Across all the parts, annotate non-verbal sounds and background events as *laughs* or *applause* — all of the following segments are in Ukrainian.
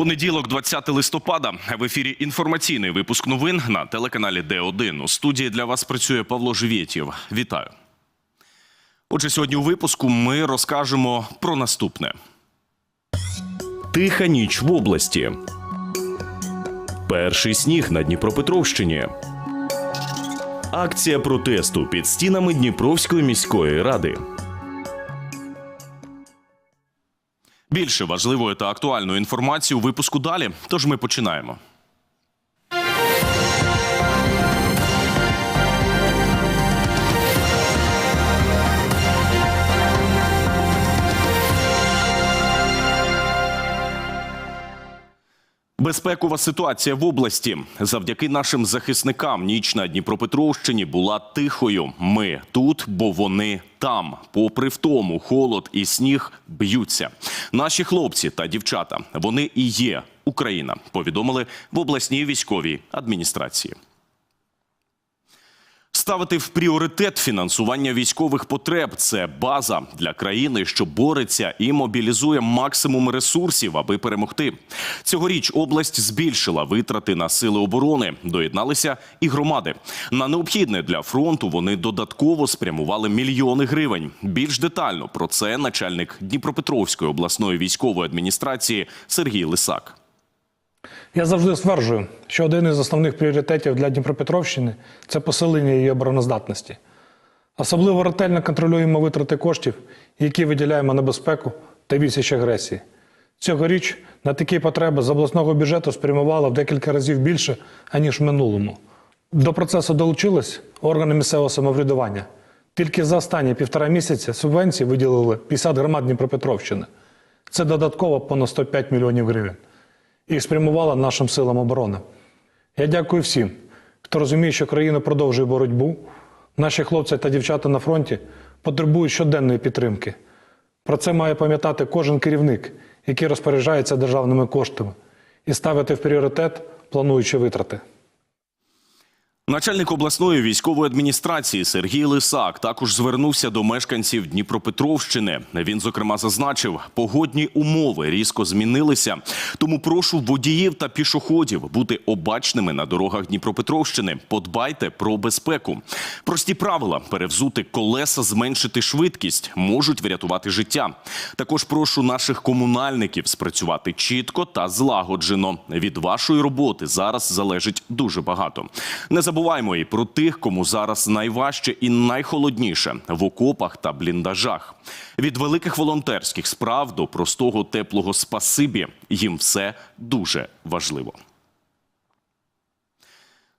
Понеділок, 20 листопада, в ефірі інформаційний випуск новин на телеканалі Д1. У студії для вас працює Павло Живєтєв. Вітаю. Отже, сьогодні у випуску ми розкажемо про наступне: Тиха ніч в області. Перший сніг на Дніпропетровщині. Акція протесту під стінами Дніпровської міської ради. Більше важливої та актуальної інформації у випуску далі. Тож ми починаємо. Безпекова ситуація в області завдяки нашим захисникам. Ніч на Дніпропетровщині була тихою. Ми тут, бо вони там. Попри в тому, холод і сніг б'ються. Наші хлопці та дівчата вони і є Україна. Повідомили в обласній військовій адміністрації. Ставити в пріоритет фінансування військових потреб це база для країни, що бореться і мобілізує максимум ресурсів, аби перемогти. Цьогоріч область збільшила витрати на сили оборони. Доєдналися і громади. На необхідне для фронту вони додатково спрямували мільйони гривень. Більш детально про це начальник Дніпропетровської обласної військової адміністрації Сергій Лисак. Я завжди стверджую, що один із основних пріоритетів для Дніпропетровщини це посилення її обороноздатності. Особливо ретельно контролюємо витрати коштів, які виділяємо на безпеку та відсіч агресії. Цьогоріч на такі потреби з обласного бюджету спрямувало в декілька разів більше, аніж в минулому. До процесу долучились органи місцевого самоврядування. Тільки за останні півтора місяця субвенції виділили 50 громад Дніпропетровщини. Це додатково понад 105 мільйонів гривень і спрямувала нашим силам оборони. Я дякую всім, хто розуміє, що країна продовжує боротьбу. Наші хлопці та дівчата на фронті потребують щоденної підтримки. Про це має пам'ятати кожен керівник, який розпоряджається державними коштами, і ставити в пріоритет плануючі витрати. Начальник обласної військової адміністрації Сергій Лисак також звернувся до мешканців Дніпропетровщини. Він зокрема зазначив, погодні умови різко змінилися. Тому прошу водіїв та пішоходів бути обачними на дорогах Дніпропетровщини. Подбайте про безпеку. Прості правила перевзути колеса, зменшити швидкість можуть врятувати життя. Також прошу наших комунальників спрацювати чітко та злагоджено. Від вашої роботи зараз залежить дуже багато. Не забуваймо і про тих, кому зараз найважче і найхолодніше в окопах та бліндажах. Від великих волонтерських справ до простого теплого спасибі їм все дуже важливо.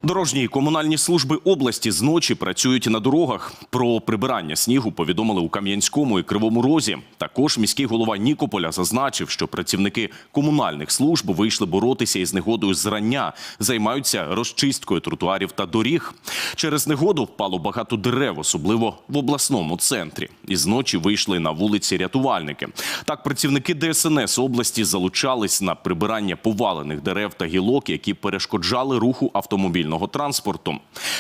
Дорожні і комунальні служби області зночі працюють на дорогах. Про прибирання снігу повідомили у Кам'янському і Кривому Розі. Також міський голова Нікополя зазначив, що працівники комунальних служб вийшли боротися із негодою зрання, займаються розчисткою тротуарів та доріг. Через негоду впало багато дерев, особливо в обласному центрі. І зночі вийшли на вулиці рятувальники. Так, працівники ДСНС області залучались на прибирання повалених дерев та гілок, які перешкоджали руху автомобільного транспорту.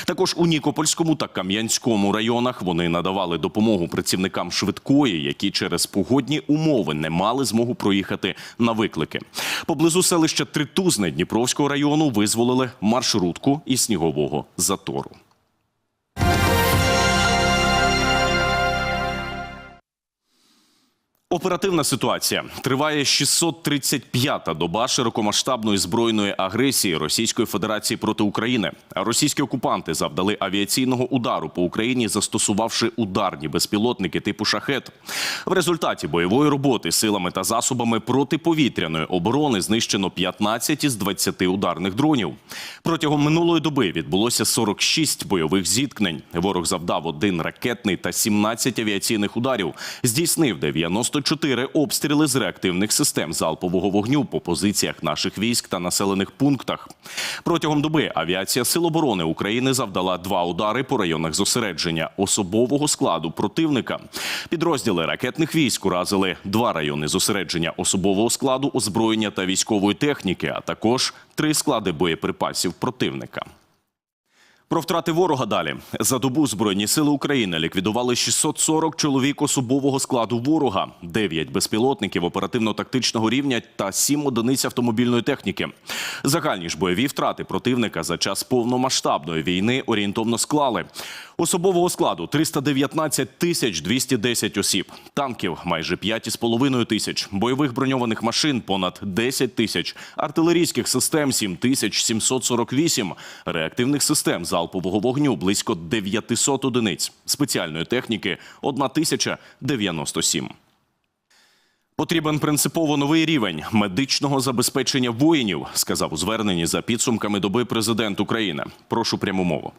Також у Нікопольському та Кам'янському районах вони надавали допомогу працівникам швидкої, які через погодні умови не мали змогу проїхати на виклики. Поблизу селища Тритузне Дніпровського району визволили маршрутку і снігового затору. Оперативна ситуація триває 635-та доба широкомасштабної збройної агресії Російської Федерації проти України. Російські окупанти завдали авіаційного удару по Україні, застосувавши ударні безпілотники типу шахет. В результаті бойової роботи силами та засобами протиповітряної оборони знищено 15 із 20 ударних дронів. Протягом минулої доби відбулося 46 бойових зіткнень. Ворог завдав один ракетний та 17 авіаційних ударів. Здійснив 90 94 обстріли з реактивних систем залпового вогню по позиціях наших військ та населених пунктах. Протягом доби авіація Сил оборони України завдала два удари по районах зосередження особового складу противника. Підрозділи ракетних військ уразили два райони зосередження особового складу, озброєння та військової техніки, а також три склади боєприпасів противника. Про втрати ворога далі. За добу збройні сили України ліквідували 640 чоловік особового складу ворога, 9 безпілотників оперативно-тактичного рівня та 7 одиниць автомобільної техніки. Загальні ж бойові втрати противника за час повномасштабної війни орієнтовно склали. Особового складу 319 тисяч 210 осіб, танків майже 5,5 тисяч, бойових броньованих машин понад 10 тисяч, артилерійських систем 7 тисяч 748, реактивних систем залпового вогню близько 900 одиниць, спеціальної техніки 1097. Потрібен принципово новий рівень медичного забезпечення воїнів, сказав у зверненні за підсумками доби президент України. Прошу пряму мову.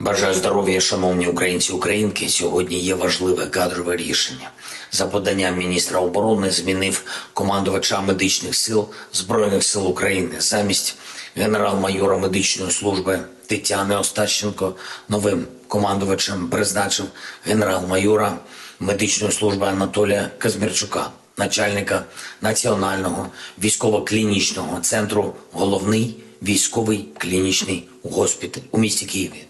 Бажаю здоров'я, шановні українці українки. Сьогодні є важливе кадрове рішення. За поданням міністра оборони змінив командувача медичних сил Збройних сил України замість генерал-майора медичної служби Тетяни Остащенко новим командувачем призначив генерал-майора медичної служби Анатолія Казмірчука, начальника Національного військово-клінічного центру головний військовий клінічний госпіталь у місті Києві.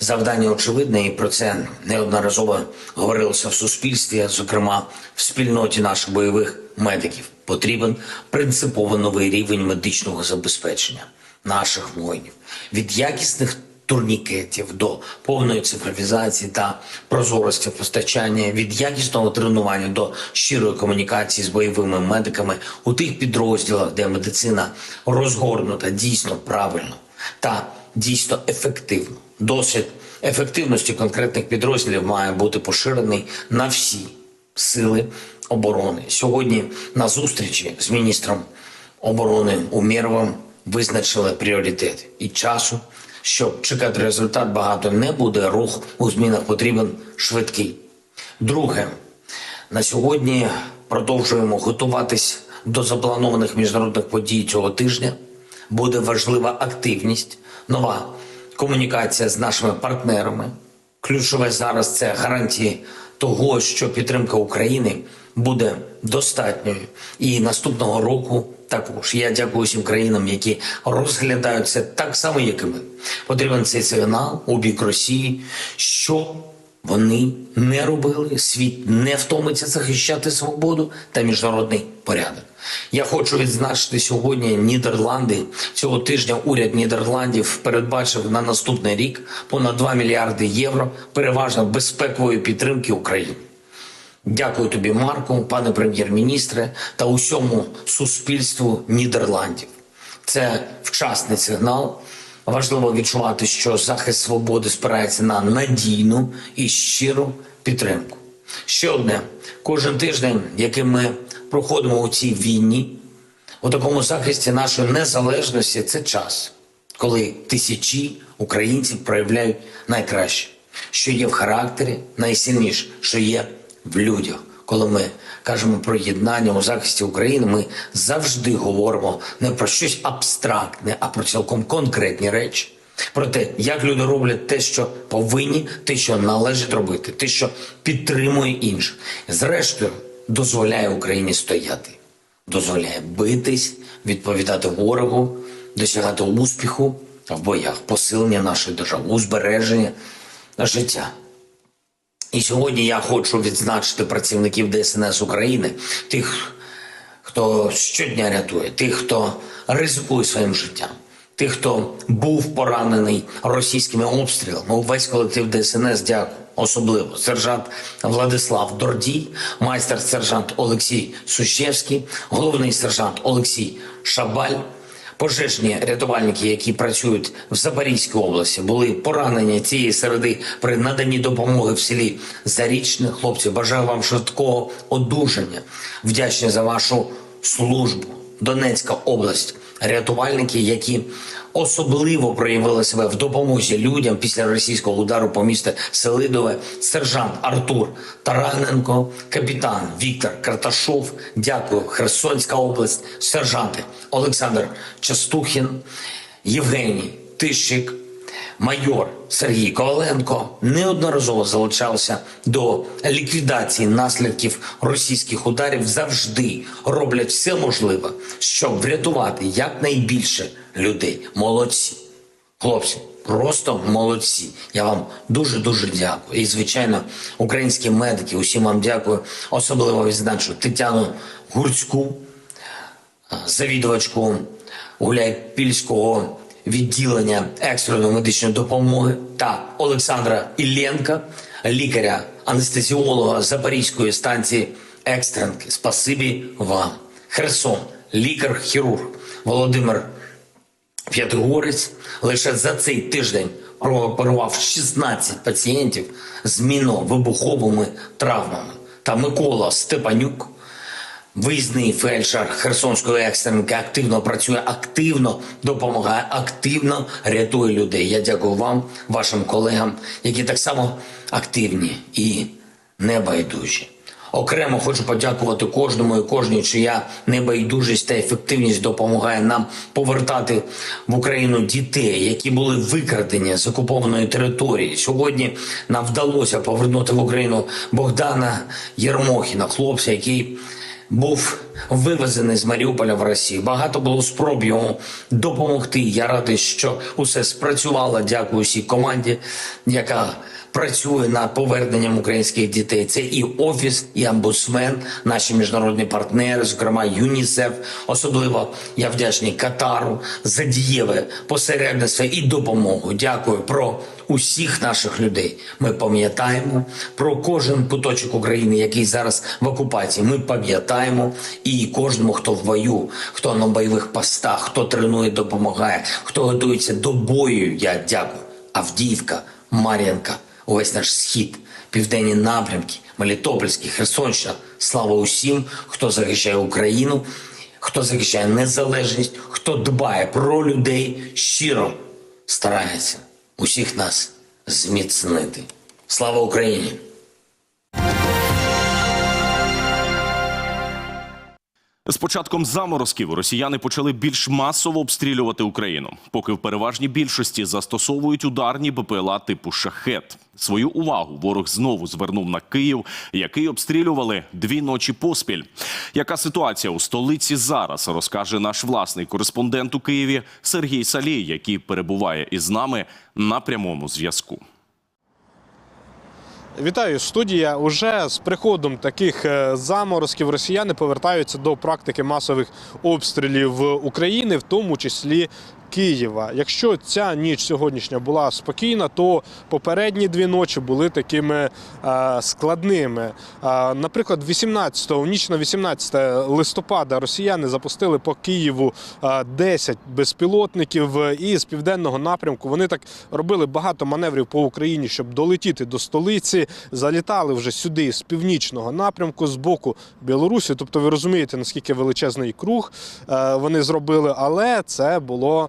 Завдання очевидне, і про це неодноразово говорилося в суспільстві, зокрема в спільноті наших бойових медиків. Потрібен принципово новий рівень медичного забезпечення наших воїнів від якісних турнікетів до повної цифровізації та прозорості постачання, від якісного тренування до щирої комунікації з бойовими медиками у тих підрозділах, де медицина розгорнута дійсно правильно та дійсно ефективно. Досвід ефективності конкретних підрозділів має бути поширений на всі сили оборони. Сьогодні на зустрічі з міністром оборони Умєровим визначили пріоритети і часу. Щоб чекати результат багато не буде. Рух у змінах потрібен швидкий. Друге, на сьогодні продовжуємо готуватись до запланованих міжнародних подій цього тижня. Буде важлива активність, нова комунікація з нашими партнерами. Ключове зараз це гарантії того, що підтримка України буде достатньою. І наступного року також я дякую всім країнам, які розглядають це так само, як і ми. Потрібен цей сигнал у бік Росії, що вони не робили, світ не втомиться захищати свободу та міжнародний порядок. Я хочу відзначити сьогодні Нідерланди. Цього тижня уряд Нідерландів передбачив на наступний рік понад 2 мільярди євро переважно безпекової підтримки України. Дякую тобі, Марку, пане прем'єр-міністре, та усьому суспільству Нідерландів. Це вчасний сигнал. Важливо відчувати, що захист свободи спирається на надійну і щиру підтримку. Ще одне: кожен тиждень, який ми проходимо у цій війні, у такому захисті нашої незалежності, це час, коли тисячі українців проявляють найкраще, що є в характері, найсильніше, що є в людях. Коли ми кажемо про єднання у захисті України, ми завжди говоримо не про щось абстрактне, а про цілком конкретні речі. Про те, як люди роблять те, що повинні, те, що належить робити, те, що підтримує інших. Зрештою, дозволяє Україні стояти, дозволяє битись, відповідати ворогу, досягати успіху в боях, посилення нашої держави, узбереження життя. І сьогодні я хочу відзначити працівників ДСНС України, тих, хто щодня рятує, тих, хто ризикує своїм життям, тих, хто був поранений російськими обстрілами. Увесь колектив ДСНС дякую. Особливо сержант Владислав Дордій, майстер сержант Олексій Сущевський, головний сержант Олексій Шабаль. Пожежні рятувальники, які працюють в Запорізькій області, були поранені цієї середи при наданні допомоги в селі Зарічне. Хлопці, бажаю вам швидкого одужання. Вдячні за вашу службу. Донецька область, рятувальники, які особливо проявили себе в допомозі людям після російського удару по місту Селидове, сержант Артур Тараненко, капітан Віктор Карташов. Дякую, Херсонська область, сержанти Олександр Частухін, Євгеній Тищик, майор Сергій Коваленко неодноразово залучався до ліквідації наслідків російських ударів. Завжди роблять все можливе, щоб врятувати якнайбільше людей. Молодці, хлопці, просто молодці. Я вам дуже дуже дякую. І звичайно, українські медики, усім вам дякую. Особливо відзначу Тетяну Гурцьку, завідувачку Гуляйпільського відділення екстреної медичної допомоги та Олександра Ілленка, лікаря анестезіолога Запорізької станції екстренки. Спасибі вам. Херсон, лікар-хірург Володимир П'ятигорець лише за цей тиждень прооперував 16 пацієнтів з мінно-вибуховими травмами. Та Микола Степанюк, виїзний фельдшер Херсонської екстренки, активно працює, активно допомагає, активно рятує людей. Я дякую вам, вашим колегам, які так само активні і небайдужі. Окремо хочу подякувати кожному і кожній, чия небайдужість та ефективність допомагає нам повертати в Україну дітей, які були викрадені з окупованої території. Сьогодні нам вдалося повернути в Україну Богдана Єрмохіна, хлопця, який був вивезений з Маріуполя в Росію. Багато було спроб йому допомогти. Я радий, що усе спрацювало. Дякую всій команді, яка працює над поверненням українських дітей. Це і офіс, і омбудсмен, наші міжнародні партнери, зокрема ЮНІСЕФ. Особливо я вдячний Катару за дієве посередництво і допомогу. Дякую про усіх наших людей. Ми пам'ятаємо про кожен куточок України, який зараз в окупації. Ми пам'ятаємо і кожному, хто в бою, хто на бойових постах, хто тренує, допомагає, хто готується до бою. Я дякую. Авдіївка, Мар'янка, увесь наш схід, південні напрямки, Мелітопольський, Херсонщина. Слава усім, хто захищає Україну, хто захищає незалежність, хто дбає про людей щиро старається усіх нас зміцнити. Слава Україні! З початком заморозків росіяни почали більш масово обстрілювати Україну, поки в переважній більшості застосовують ударні БПЛА типу шахет. Свою увагу ворог знову звернув на Київ, який обстрілювали дві ночі поспіль. Яка ситуація у столиці зараз розкаже наш власний кореспондент у Києві Сергій Салій, який перебуває із нами на прямому зв'язку. Вітаю, студія. Уже з приходом таких е, заморозків росіяни повертаються до практики масових обстрілів України, в тому числі Києва. Якщо ця ніч сьогоднішня була спокійна, то попередні дві ночі були такими е, складними. Е, наприклад, 18 в ніч на 18 листопада росіяни запустили по Києву е, 10 безпілотників е, і з південного напрямку вони так робили багато маневрів по Україні, щоб долетіти до столиці. Залітали вже сюди з північного напрямку, з боку Білорусі. Тобто, ви розумієте, наскільки величезний круг вони зробили, але це було.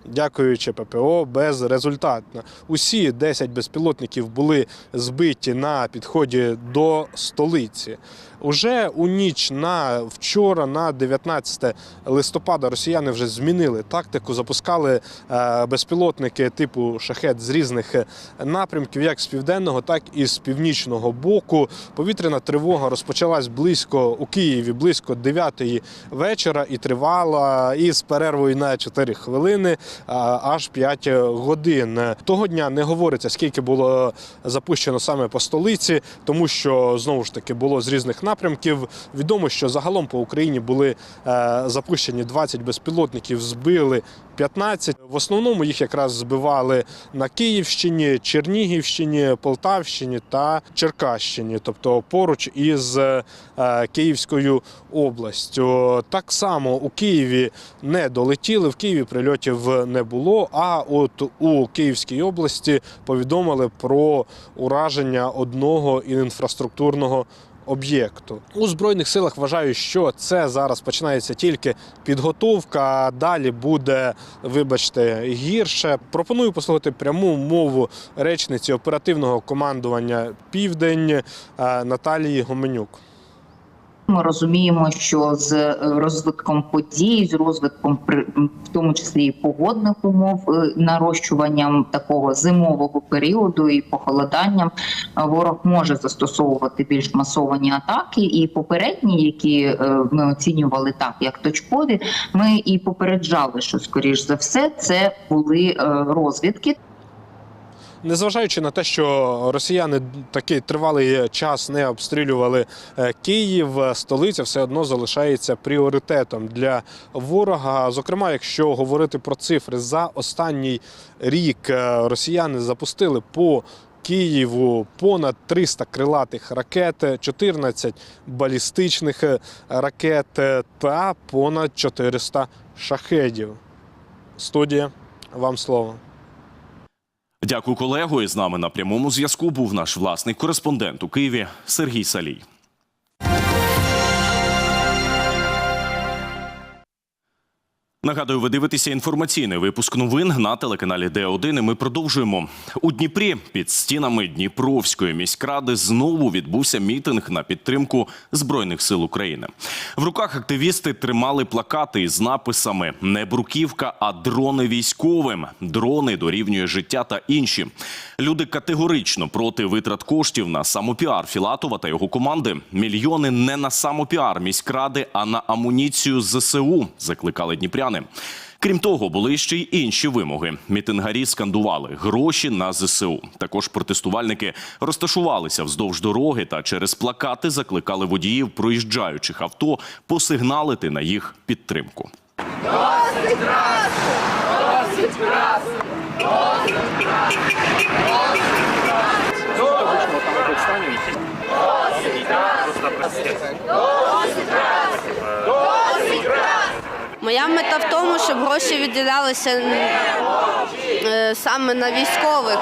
Дякуючи ППО, безрезультатно. Усі 10 безпілотників були збиті на підході до столиці. Уже у ніч на вчора, на 19 листопада, росіяни вже змінили тактику, запускали е, безпілотники типу шахет з різних е, напрямків, як з південного, так і з північного боку. Повітряна тривога розпочалась близько у Києві, близько 9 вечора і тривала із перервою на 4 хвилини аж 5 годин. Того дня не говориться, скільки було запущено саме по столиці, тому що знову ж таки було з різних напрямків. Відомо, що загалом по Україні були е, запущені 20 безпілотників, збили 15. В основному їх якраз збивали на Київщині, Чернігівщині, Полтавщині та Черкащині, тобто поруч із е, Київською областю. Так само у Києві не долетіли, в Києві прильотів не було. А от у Київській області повідомили про ураження одного інфраструктурного. Об'єкту у збройних силах вважаю, що це зараз починається тільки підготовка. а Далі буде, вибачте, гірше. Пропоную послухати пряму мову речниці оперативного командування Південь е, Наталії Гоменюк. Ми розуміємо, що з е, розвитком подій, з розвитком в тому числі і погодних умов, е, нарощуванням такого зимового періоду і похолоданням, е, ворог може застосовувати більш масовані атаки. І попередні, які ми оцінювали так, як точкові, ми і попереджали, що скоріш за все це були розвідки. Незважаючи на те, що росіяни такий тривалий час не обстрілювали е, Київ, е, столиця все одно залишається пріоритетом для ворога. Зокрема, якщо говорити про цифри, за останній рік е, росіяни запустили по Києву понад 300 крилатих ракет, 14 балістичних ракет та понад 400 шахедів. Студія, вам слово. Дякую, колего. І з нами на прямому зв'язку був наш власний кореспондент у Києві Сергій Салій. Нагадую, ви дивитеся інформаційний випуск новин на телеканалі Д1. І ми продовжуємо у Дніпрі під стінами Дніпровської міськради. Знову відбувся мітинг на підтримку збройних сил України. В руках активісти тримали плакати із написами «Не бруківка, а дрони військовим. Дрони дорівнює життя та інші. Люди категорично проти витрат коштів на самопіар Філатова та його команди. Мільйони не на самопіар міськради, а на амуніцію ЗСУ. Закликали дніпряни. Крім того, були ще й інші вимоги. Мітингарі скандували гроші на ЗСУ. Також протестувальники розташувалися вздовж дороги та через плакати закликали водіїв проїжджаючих авто посигналити на їх підтримку. Моя мета в тому, щоб гроші виділялися е, саме на військових,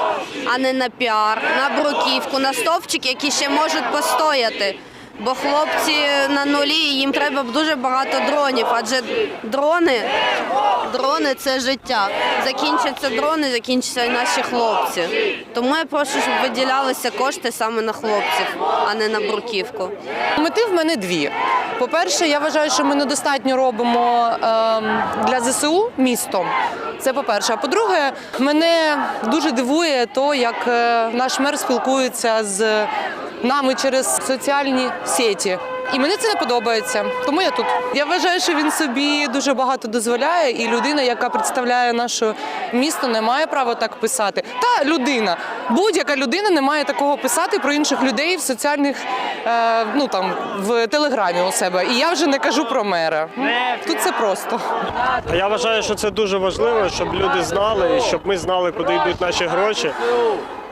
а не на піар, на бруківку, на стовпчики, які ще можуть постояти. Бо хлопці на нулі, їм треба дуже багато дронів, адже дрони, дрони це життя. Закінчаться дрони, закінчаться і наші хлопці. Тому я прошу, щоб виділялися кошти саме на хлопців, а не на бруківку. Мети в мене дві. По-перше, я вважаю, що ми недостатньо робимо ем, для ЗСУ містом. Це по-перше. А по-друге, мене дуже дивує то, як е, наш мер спілкується з нами через соціальні сеті. І мені це не подобається, тому я тут. Я вважаю, що він собі дуже багато дозволяє, і людина, яка представляє наше місто, не має права так писати. Та людина, будь-яка людина не має такого писати про інших людей в соціальних, е, ну там в телеграмі у себе. І я вже не кажу про мера. Тут це просто. Я вважаю, що це дуже важливо, щоб люди знали, і щоб ми знали, куди йдуть наші гроші.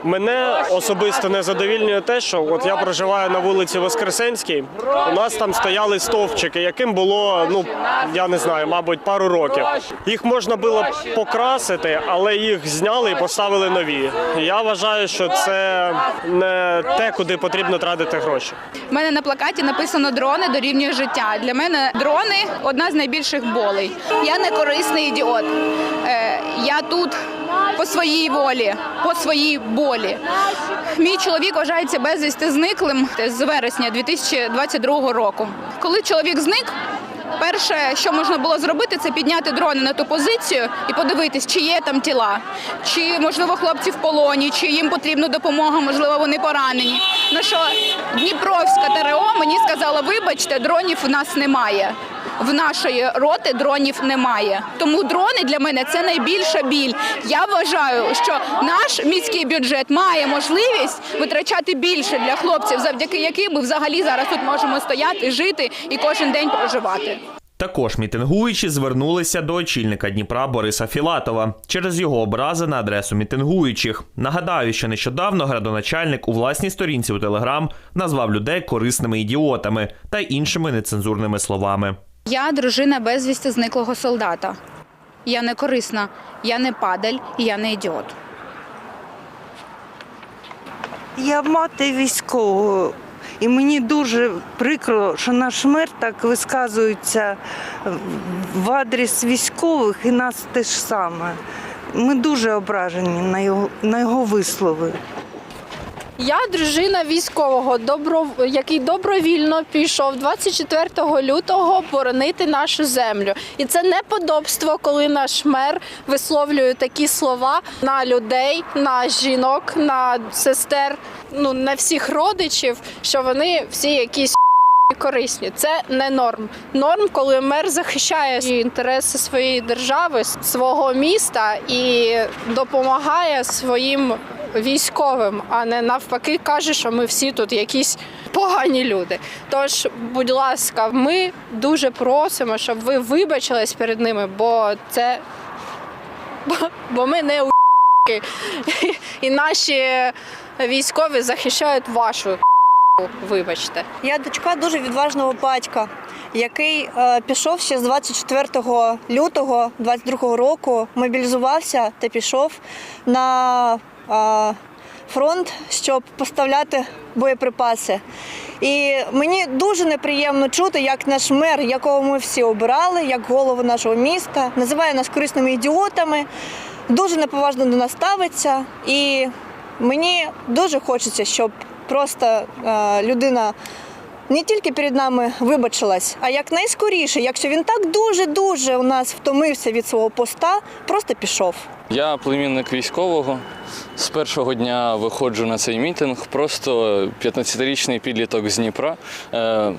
Мене особисто не задовільнює те, що от я проживаю на вулиці Воскресенській. У нас там стояли стовпчики, яким було, ну я не знаю, мабуть, пару років. Їх можна було покрасити, але їх зняли і поставили нові. Я вважаю, що це не те, куди потрібно тратити гроші. У мене на плакаті написано дрони дорівнює життя. Для мене дрони одна з найбільших болей. Я не корисний ідіот. Е, я тут по своїй волі, по своїй болі. Мій чоловік вважається безвісти зниклим з вересня 2022 року. Коли чоловік зник. Перше, що можна було зробити, це підняти дрони на ту позицію і подивитись, чи є там тіла, чи можливо хлопці в полоні, чи їм потрібна допомога, можливо, вони поранені. Ну що Дніпровська ТРО мені сказала, вибачте, дронів у нас немає. В нашої роти дронів немає. Тому дрони для мене це найбільша біль. Я вважаю, що наш міський бюджет має можливість витрачати більше для хлопців, завдяки яким ми взагалі зараз тут можемо стояти, жити і кожен день проживати. Також мітингуючі звернулися до очільника Дніпра Бориса Філатова через його образи на адресу мітингуючих. Нагадаю, що нещодавно градоначальник у власній сторінці у Телеграм назвав людей корисними ідіотами та іншими нецензурними словами. Я дружина безвісти зниклого солдата. Я не корисна, я не падаль, я не ідіот. Я мати військового, і мені дуже прикро, що наш мер так висказується в адрес військових і нас те ж саме. Ми дуже ображені на його, на його вислови. Я дружина військового, добро, який добровільно пішов 24 лютого боронити нашу землю. І це неподобство, коли наш мер висловлює такі слова на людей, на жінок, на сестер, ну на всіх родичів, що вони всі якісь. Корисні, це не норм. Норм, коли мер захищає інтереси своєї держави, свого міста і допомагає своїм військовим, а не навпаки каже, що ми всі тут якісь погані люди. Тож, будь ласка, ми дуже просимо, щоб ви вибачились перед ними, бо це бо, ми не у *laughs* і наші військові захищають вашу. *laughs* Вибачте. Я дочка дуже відважного батька, який е, пішов ще з 24 лютого 22 року, мобілізувався та пішов на фронт, щоб поставляти боєприпаси. І мені дуже неприємно чути, як наш мер, якого ми всі обирали, як голову нашого міста, називає нас корисними ідіотами, дуже неповажно до нас ставиться. І мені дуже хочеться, щоб просто е, людина не тільки перед нами вибачилась, а якнайскоріше, якщо він так дуже-дуже у нас втомився від свого поста, просто пішов. Я племінник військового. З першого дня виходжу на цей мітинг, просто 15-річний підліток з Дніпра. Е,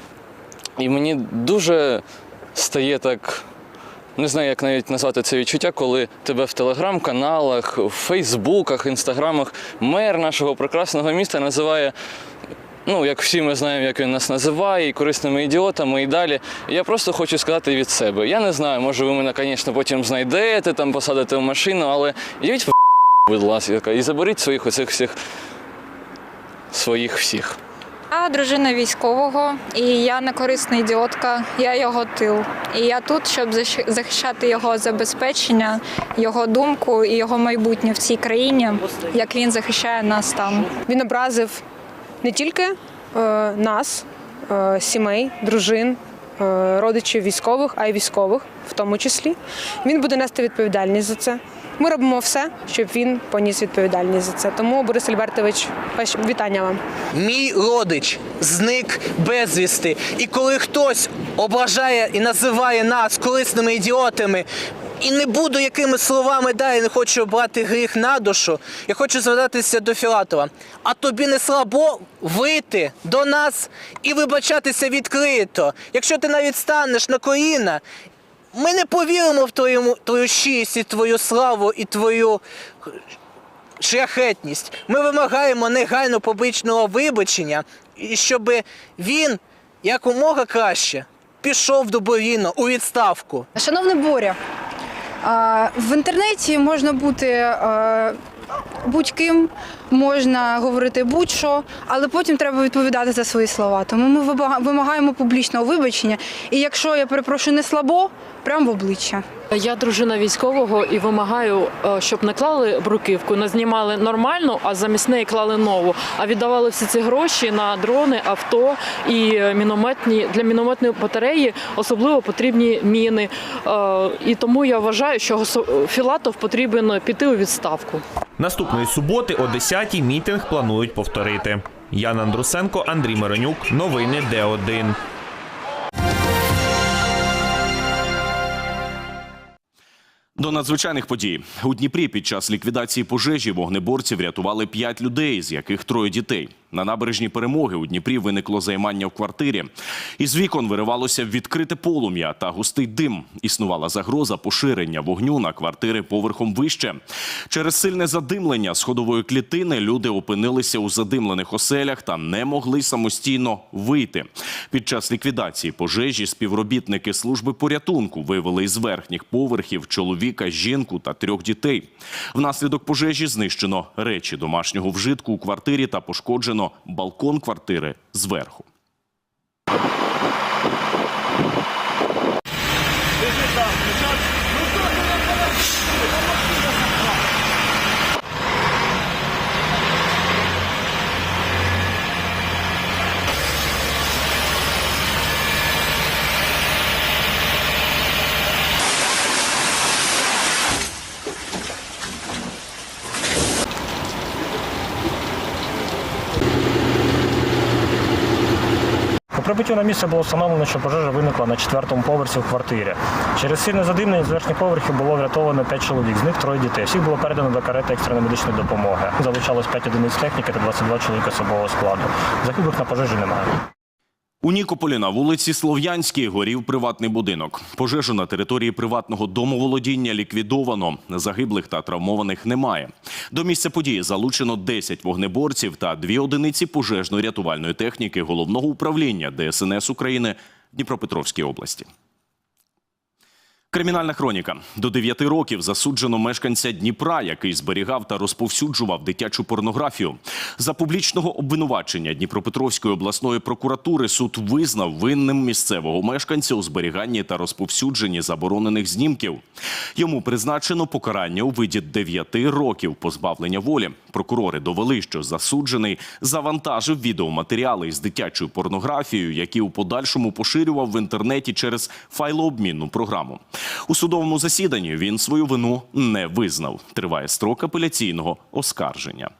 і мені дуже стає так. Не знаю, як навіть назвати це відчуття, коли тебе в телеграм-каналах, в Фейсбуках, інстаграмах мер нашого прекрасного міста називає ну, як всі ми знаємо, як він нас називає, і корисними ідіотами і далі. Я просто хочу сказати від себе. Я не знаю, може ви мене, звісно, потім знайдете, там посадите в машину, але йдіть в *laughs* будь ласка, і заберіть своїх оцих всіх своїх всіх. Я дружина військового, і я не корисна ідіотка, я його тил. І я тут, щоб захищати його забезпечення, його думку і його майбутнє в цій країні, як він захищає нас там. Він образив не тільки е, нас, е, сімей, дружин, е, родичів військових, а й військових в тому числі. Він буде нести відповідальність за це. Ми робимо все, щоб він поніс відповідальність за це. Тому, Борис Альбертович, вітання вам. Мій родич зник безвісти. І коли хтось ображає і називає нас корисними ідіотами, і не буду якими словами далі не хочу брати гріх на душу, я хочу звертатися до Філатова. А тобі не слабо вийти до нас і вибачатися відкрито. Якщо ти навіть станеш на коліна, ми не повіримо в твою, твою щирість і твою славу і твою шляхетність. Ми вимагаємо негайно публічного вибачення, щоб він якомога краще пішов добровільно у відставку. Шановний Боря, в інтернеті можна бути будь-ким, можна говорити будь-що, але потім треба відповідати за свої слова. Тому ми вимагаємо публічного вибачення. І якщо я перепрошую не слабо, прямо в обличчя. Я дружина військового і вимагаю, е, щоб не клали бруківку, не знімали нормальну, а замість неї клали нову. А віддавали всі ці гроші на дрони, авто і е, мінометні для мінометної батареї особливо потрібні міни. Е, І тому я вважаю, що Філатов потрібен піти у відставку. Наступної суботи о 10-й мітинг планують повторити. Яна Андрусенко, Андрій Миронюк. Новини Д1. До надзвичайних подій у Дніпрі під час ліквідації пожежі вогнеборці врятували п'ять людей, з яких троє дітей. На набережній перемоги у Дніпрі виникло займання в квартирі. Із вікон виривалося відкрите полум'я та густий дим. Існувала загроза поширення вогню на квартири поверхом вище. Через сильне задимлення сходової клітини люди опинилися у задимлених оселях та не могли самостійно вийти. Під час ліквідації пожежі співробітники служби порятунку вивели із верхніх поверхів чоловіка, жінку та трьох дітей. Внаслідок пожежі знищено речі домашнього вжитку у квартирі та пошкоджено балкон квартири зверху. Прибуттю на місце було встановлено, що пожежа виникла на четвертому поверсі в квартирі. Через сильне задимлення з верхніх поверхів було врятовано 5 чоловік, з них троє дітей. Всіх було передано до карети екстреної медичної допомоги. Залучалось 5 одиниць техніки та 22 чоловіка особового складу. Загиблих на пожежі немає. У Нікополі на вулиці Слов'янській горів приватний будинок. Пожежу на території приватного домоволодіння ліквідовано. Загиблих та травмованих немає. До місця події залучено 10 вогнеборців та дві одиниці пожежно-рятувальної техніки головного управління ДСНС України Дніпропетровській області. Кримінальна хроніка до 9 років засуджено мешканця Дніпра, який зберігав та розповсюджував дитячу порнографію. За публічного обвинувачення Дніпропетровської обласної прокуратури суд визнав винним місцевого мешканця у зберіганні та розповсюдженні заборонених знімків. Йому призначено покарання у виді 9 років позбавлення волі. Прокурори довели, що засуджений завантажив відеоматеріали із дитячою порнографією, які у подальшому поширював в інтернеті через файлообмінну програму. У судовому засіданні він свою вину не визнав. Триває строк апеляційного оскарження.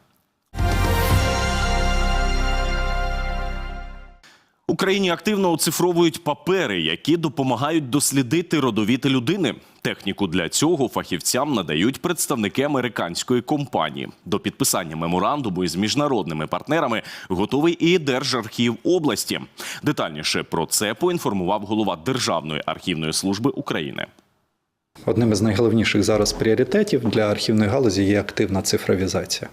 Україні активно оцифровують папери, які допомагають дослідити родовід людини. Техніку для цього фахівцям надають представники американської компанії. До підписання меморандуму із міжнародними партнерами готовий і Держархів області. Детальніше про це поінформував голова Державної архівної служби України. Одним із найголовніших зараз пріоритетів для архівної галузі є активна цифровізація.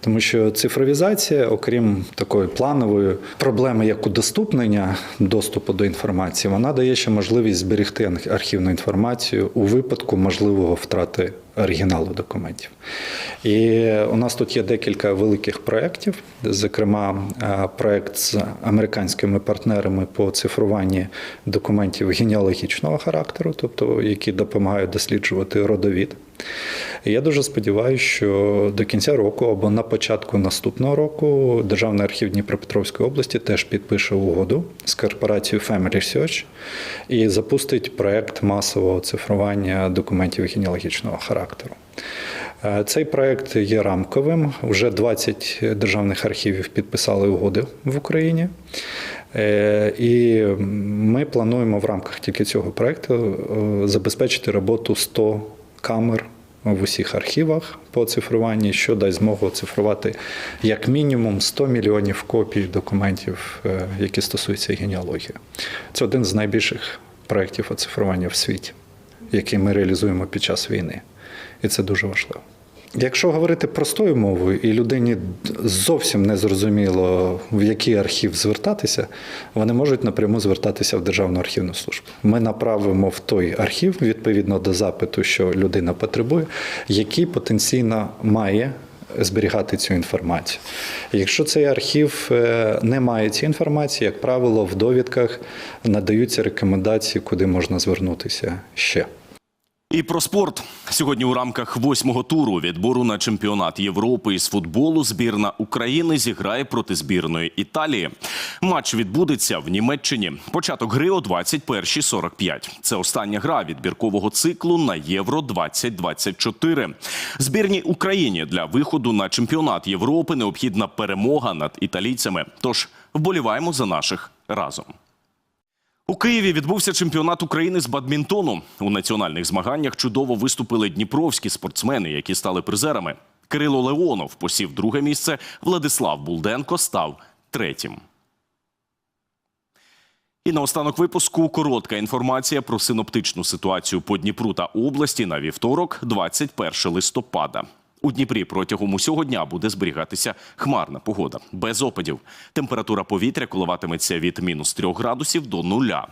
Тому що цифровізація, окрім такої планової проблеми, як удоступнення доступу до інформації, вона дає ще можливість зберегти архівну інформацію у випадку можливого втрати оригіналу документів. І у нас тут є декілька великих проєктів, зокрема, е, проєкт з американськими партнерами по цифруванні документів генеалогічного характеру, тобто які допомагають досліджувати родовід. Я дуже сподіваюся, що до кінця року або на початку наступного року Державний архів Дніпропетровської області теж підпише угоду з корпорацією Family Search і запустить проект масового цифрування документів генеалогічного характеру. Е, Цей проект є рамковим. Вже 20 державних архівів підписали угоди в Україні. Е, І ми плануємо в рамках тільки цього проекту е, забезпечити роботу 100 камер в усіх архівах по цифруванні, що дасть змогу оцифрувати як мінімум 100 мільйонів копій документів, які стосуються генеалогії. Це один з найбільших проєктів оцифрування в світі, який ми реалізуємо під час війни. І це дуже важливо. Якщо говорити простою мовою, і людині зовсім не зрозуміло, в який архів звертатися, вони можуть напряму звертатися в Державну архівну службу. Ми направимо в той архів відповідно до запиту, що людина потребує, який потенційно має. Зберігати цю інформацію. Якщо цей архів е, не має цієї інформації, як правило, в довідках надаються рекомендації, куди можна звернутися ще. І про спорт сьогодні у рамках восьмого туру відбору на чемпіонат Європи із футболу збірна України зіграє проти збірної Італії. Матч відбудеться в Німеччині. Початок гри о 21.45. Це остання гра відбіркового циклу на Євро 2024. Збірній Україні для виходу на чемпіонат Європи необхідна перемога над італійцями. Тож вболіваємо за наших разом. У Києві відбувся чемпіонат України з бадмінтону. У національних змаганнях чудово виступили дніпровські спортсмени, які стали призерами. Кирило Леонов посів друге місце. Владислав Булденко став третім. І наостанок випуску коротка інформація про синоптичну ситуацію по Дніпру та області на вівторок, 21 листопада. У Дніпрі протягом усього дня буде зберігатися хмарна погода без опадів. Температура повітря коливатиметься від мінус 3 градусів до нуля.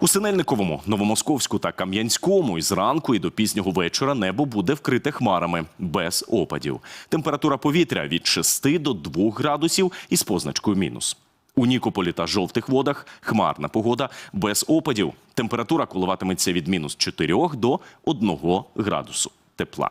У Синельниковому, Новомосковську та Кам'янському і зранку і до пізнього вечора небо буде вкрите хмарами без опадів. Температура повітря від 6 до 2 градусів із позначкою мінус. У Нікополі та жовтих водах хмарна погода без опадів. Температура коливатиметься від мінус 4 до 1 градусу тепла.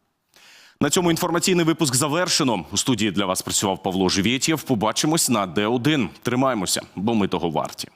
На цьому інформаційний випуск завершено. У студії для вас працював Павло Живєтєв. Побачимось на Д1. Тримаємося, бо ми того варті.